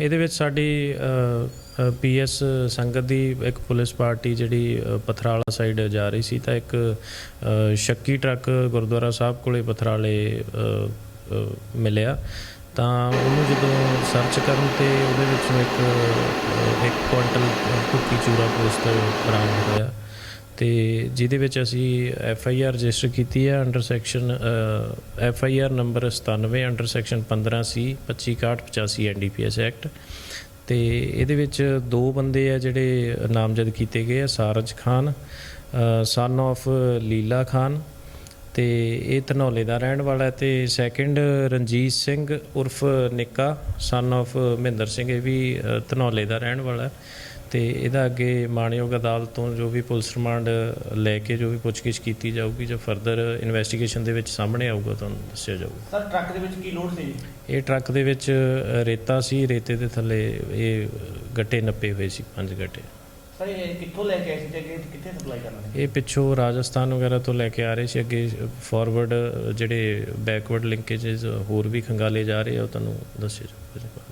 ਇਹਦੇ ਵਿੱਚ ਸਾਡੀ ਪੀਐਸ ਸੰਗਤ ਦੀ ਇੱਕ ਪੁਲਿਸ ਪਾਰਟੀ ਜਿਹੜੀ ਪਥਰਾਲਾ ਸਾਈਡ ਜਾ ਰਹੀ ਸੀ ਤਾਂ ਇੱਕ ਸ਼ੱਕੀ ਟਰੱਕ ਗੁਰਦੁਆਰਾ ਸਾਹਿਬ ਕੋਲੇ ਪਥਰਾਲੇ ਮਿਲਿਆ। ਤਾਂ ਉਹਨੂੰ ਜਦੋਂ ਸਰਚ ਕਰਨ ਤੇ ਉਹਦੇ ਵਿੱਚੋਂ ਇੱਕ ਅ, ਇੱਕ ਕੁਆਂਟਲ ਭੁੱਕੀ ਚੂਰਾ ਪੋਸਟ ਬਰਾਮਦ ਹੋਇਆ। ਤੇ ਜਿਹਦੇ ਵਿੱਚ ਅਸੀਂ ਐਫ ਆਈ ਆਰ ਰਜਿਸਟਰ ਕੀਤੀ ਹੈ under section F I R number 97 under section 15 C 256185 N D P S act ਤੇ ਇਹਦੇ ਵਿੱਚ ਦੋ ਬੰਦੇ ਆ ਜਿਹੜੇ ਨਾਮਜ਼ਦ ਕੀਤੇ ਗਏ ਆ, ਸਾਰਜ ਖਾਨ ਸਨ of ਲੀਲਾ ਖਾਨ ਤੇ ਇਹ ਧਨੌਲੇ ਦਾ ਰਹਿਣ ਵਾਲਾ ਤੇ ਸੈਕਿੰਡ ਰਣਜੀਤ ਸਿੰਘ ਉਰਫ ਨਿੱਕਾ ਸਨ of ਮਹਿੰਦਰ ਸਿੰਘ ਇਹ ਵੀ ਧਨੌਲੇ ਦਾ ਰਹਿਣ ਵਾਲਾ ਤੇ ਇਹਦਾ ਅੱਗੇ ਮਾਣਯੋਗ ਅਦਾਲਤ ਤੋਂ ਜੋ ਵੀ ਪੁਲਿਸ ਰਿਮਾਂਡ ਲੈ ਕੇ ਜੋ ਵੀ ਪੁੱਛਗਿੱਛ ਕੀਤੀ ਜਾਊਗੀ ਜੋ ਫਰਦਰ ਇਨਵੈਸਟੀਗੇਸ਼ਨ ਦੇ ਵਿੱਚ ਸਾਹਮਣੇ ਆਊਗਾ ਤੁਹਾਨੂੰ ਦੱਸਿਆ ਜਾਊਗਾ। ਸਰ ਟਰੱਕ ਦੇ ਵਿੱਚ ਕੀ ਲੋਡ ਸੀ? ਜੀ ਇਹ ਟਰੱਕ ਦੇ ਵਿੱਚ ਰੇਤਾ ਸੀ ਰੇਤੇ ਦੇ ਥੱਲੇ ਇਹ ਗੱਟੇ ਨੱਪੇ ਹੋਏ ਸੀ ਪੰਜ ਗੱਟੇ। ਸਰ, ਇਹ ਕਿੱਥੋਂ ਲੈ ਕੇ ਆਏ ਸੀ ਤੇ ਅੱਗੇ ਕਿੱਥੇ ਸਪਲਾਈ ਕਰਨਾ ਸੀ? ਇਹ ਪਿੱਛੋਂ ਰਾਜਸਥਾਨ ਵਗੈਰਾ ਤੋਂ ਲੈ ਕੇ ਆ ਰਹੇ ਸੀ, ਅੱਗੇ ਫਾਰਵਰਡ ਜਿਹੜੇ ਬੈਕਵਰਡ ਲਿੰਕੇजेस ਹੋਰ ਵੀ ਖੰਗਾਲੇ ਜਾ ਰਹੇ ਆ, ਉਹ ਤੁਹਾਨੂੰ ਦੱਸਿਆ ਜਾਊਗਾ